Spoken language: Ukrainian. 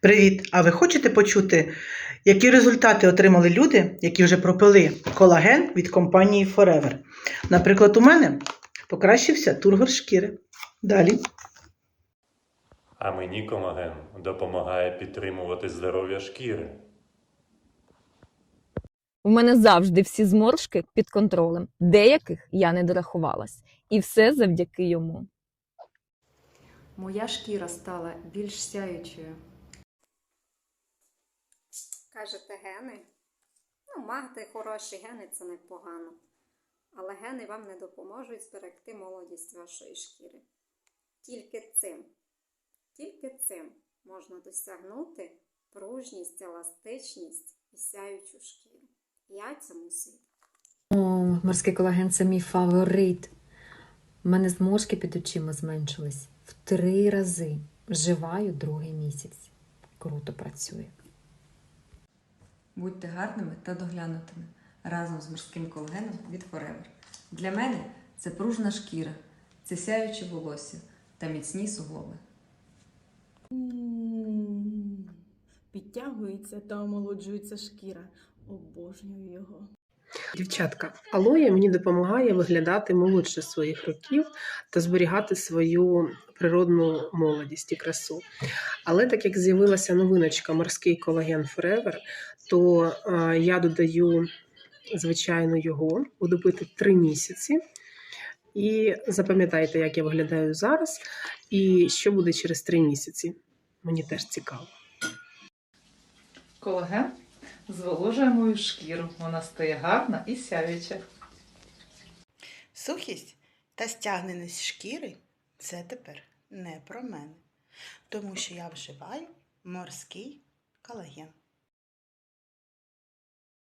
Привіт! А ви хочете почути, які результати отримали люди, які вже пропили колаген від компанії Forever? Наприклад, у мене покращився тургор шкіри. Далі. А мені колаген допомагає підтримувати здоров'я шкіри. У мене завжди всі зморшки під контролем. Деяких я не дорахувалась. І все завдяки йому. Моя шкіра стала більш сяючою. Кажете, гени? Ну, мати хороші гени це непогано. Але гени вам не допоможуть зберегти молодість вашої шкіри. Тільки цим, тільки цим можна досягнути пружність, еластичність і сяючу шкіру. Я цьому свідок. О, морський колаген це мій фаворит. У мене зморшки під очима зменшились в три рази. Вживаю другий місяць. Круто працює. Будьте гарними та доглянутими разом з морським колагеном від Forever. Для мене це пружна шкіра, це сяюче волосся та міцні суглоби. Підтягується та омолоджується шкіра. Обожнюю його. Дівчатка, алоє мені допомагає виглядати молодше своїх років та зберігати свою природну молодість і красу. Але так як з'явилася новиночка морський колаген Forever, то е, я додаю, звичайно, його, буду пити 3 місяці. І запам'ятайте, як я виглядаю зараз, і що буде через 3 місяці. Мені теж цікаво. Колаген зволожує мою шкіру. Вона стає гарна і сяюча. Сухість та стягненість шкіри це тепер не про мене, тому що я вживаю морський колаген.